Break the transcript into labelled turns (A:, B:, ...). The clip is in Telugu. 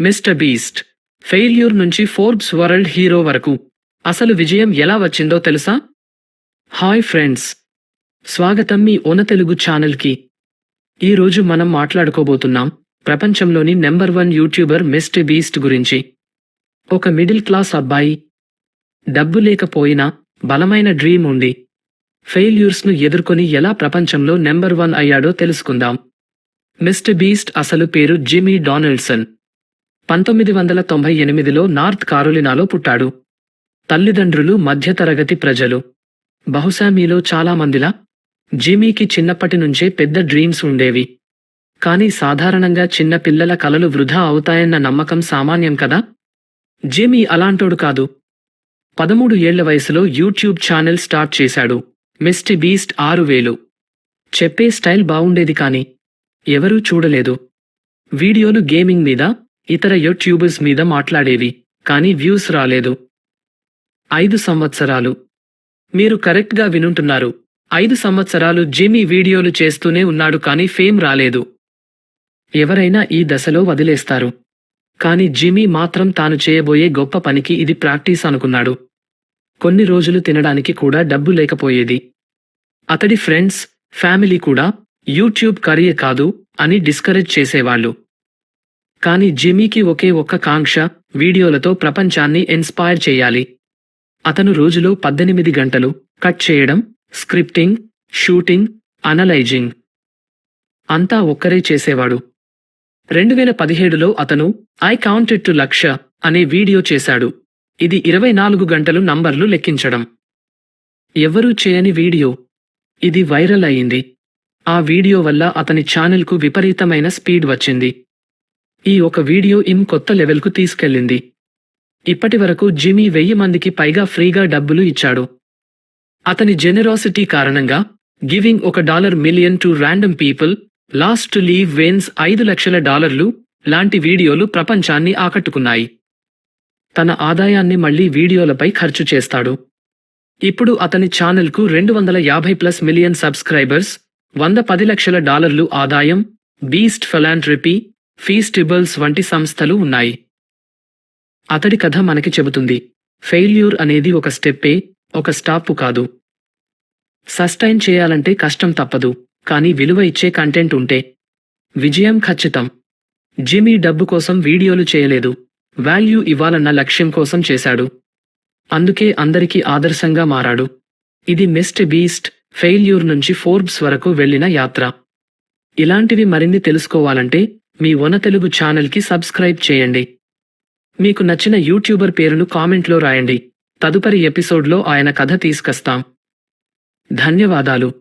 A: మిస్టర్ బీస్ట్ ఫెయిల్యూర్ నుంచి ఫోర్బ్స్ వరల్డ్ హీరో వరకు అసలు విజయం ఎలా వచ్చిందో తెలుసా? హాయ్ ఫ్రెండ్స్ స్వాగతం మీ ఓన తెలుగు ఛానల్కి. ఈరోజు మనం మాట్లాడుకోబోతున్నాం ప్రపంచంలోని number one YouTuber Mister Beast గురించి. ఒక మిడిల్ క్లాస్ అబ్బాయి డబ్బు లేకపోయినా బలమైన డ్రీమ్ ఉంది. ఫెయిల్యూర్స్ను ఎదుర్కొని ఎలా ప్రపంచంలో నెంబర్ వన్ అయ్యాడో తెలుసుకుందాం. మిస్టర్ బీస్ట్ అసలు పేరు జిమీ డొనాల్డ్సన్ పంతొమ్మిది వందల తొంభై ఎనిమిదిలో నార్త్ కారోలినాలో పుట్టాడు. తల్లిదండ్రులు మధ్యతరగతి ప్రజలు. బహుశా మీలో చాలా మందిలా జిమీకి చిన్నప్పటి నుంచే పెద్ద డ్రీమ్స్ ఉండేవి. కానీ సాధారణంగా చిన్న పిల్లల కలలు వృధా అవుతాయన్న నమ్మకం సామాన్యం కదా? జిమీ అలాంటోడు కాదు. పదమూడు ఏళ్ళ వయసులో యూట్యూబ్ ఛానల్ స్టార్ట్ చేశాడు. మిస్టి బీస్ట్ ఆరు వేలు. చెప్పే స్టైల్ బావుండేది కాని ఎవరూ చూడలేదు. వీడియోలు గేమింగ్ మీద ఇతర యూట్యూబర్స్ మీద మాట్లాడేవి కానీ వ్యూస్ రాలేదు. ఐదు సంవత్సరాలు. మీరు కరెక్ట్గా వినుంటున్నారు. ఐదు సంవత్సరాలు జిమీ వీడియోలు చేస్తూనే ఉన్నాడు కానీ ఫేమ్ రాలేదు. ఎవరైనా ఈ దశలో వదిలేస్తారు. కాని జిమీ మాత్రం తాను చేయబోయే గొప్ప పనికి ఇది ప్రాక్టీస్ అనుకున్నాడు. కొన్ని రోజులు తినడానికి కూడా డబ్బు లేకపోయేది. అతడి ఫ్రెండ్స్ ఫ్యామిలీ కూడా యూట్యూబ్ కరియర్ కాదు అని డిస్కరేజ్ చేసేవాళ్ళు. కానీ జిమీకి ఒకే ఒక్క కాంక్ష వీడియోలతో ప్రపంచాన్ని ఇన్స్పైర్ చేయాలి. అతను రోజులో పద్దెనిమిది గంటలు కట్ చేయడం స్క్రిప్టింగ్ షూటింగ్ అనలైజింగ్ అంతా ఒక్కరే చేసేవాడు. రెండు వేల పదిహేడులో అతను ఐ కౌంటెడ్ టు లక్ష అనే వీడియో చేశాడు. ఇది ఇరవై నాలుగు గంటలు నంబర్లు లెక్కించడం. ఎవ్వరూ చేయని వీడియో. ఇది వైరల్ అయింది. ఆ వీడియో వల్ల అతని ఛానల్కు విపరీతమైన స్పీడ్ వచ్చింది. ఈ ఒక వీడియో ఇం కొత్త లెవెల్కు తీసుకెళ్ళింది. ఇప్పటి వరకు జిమీ వెయ్యి మందికి పైగా ఫ్రీగా డబ్బులు ఇచ్చాడు. అతని జెనెరాసిటీ కారణంగా గివింగ్ ఒక dollar million to random people last to leave wins ఐదు లక్షల డాలర్లు లాంటి వీడియోలు ప్రపంచాన్ని ఆకట్టుకున్నాయి. తన ఆదాయాన్ని మళ్ళీ వీడియోలపై ఖర్చు చేస్తాడు. ఇప్పుడు అతని ఛానల్కు రెండు వందల యాభై ప్లస్ మిలియన్ సబ్స్క్రైబర్స్ వంద పది లక్షల డాలర్లు ఆదాయం బీస్ట్ ఫెలాంట్రిపీ ఫీస్టిబుల్స్ వంటి సంస్థలు ఉన్నాయి. అతడి కథ మనకి చెబుతుంది. ఫెయిల్యూర్ అనేది ఒక స్టెప్పే ఒక స్టాప్ కాదు. సస్టైన్ చేయాలంటే కష్టం తప్పదు కానీ విలువ ఇచ్చే కంటెంట్ ఉంటే. విజయం ఖచ్చితం. జిమీ డబ్బు కోసం వీడియోలు చేయలేదు. వాల్యూ ఇవ్వాలన్న లక్ష్యం కోసం చేశాడు. అందుకే అందరికీ ఆదర్శంగా మారాడు. ఇది మిస్ట్ బీస్ట్ ఫెయిల్యూర్ నుంచి ఫోర్బ్స్ వరకు వెళ్ళిన యాత్ర. ఇలాంటివి మరిన్ని తెలుసుకోవాలంటే మీ వన తెలుగు ఛానల్కి సబ్స్క్రైబ్ చేయండి. మీకు నచ్చిన యూట్యూబర్ పేరును కామెంట్లో రాయండి. తదుపరి ఎపిసోడ్లో ఆయన కథ తీసుకొస్తాం. ధన్యవాదాలు.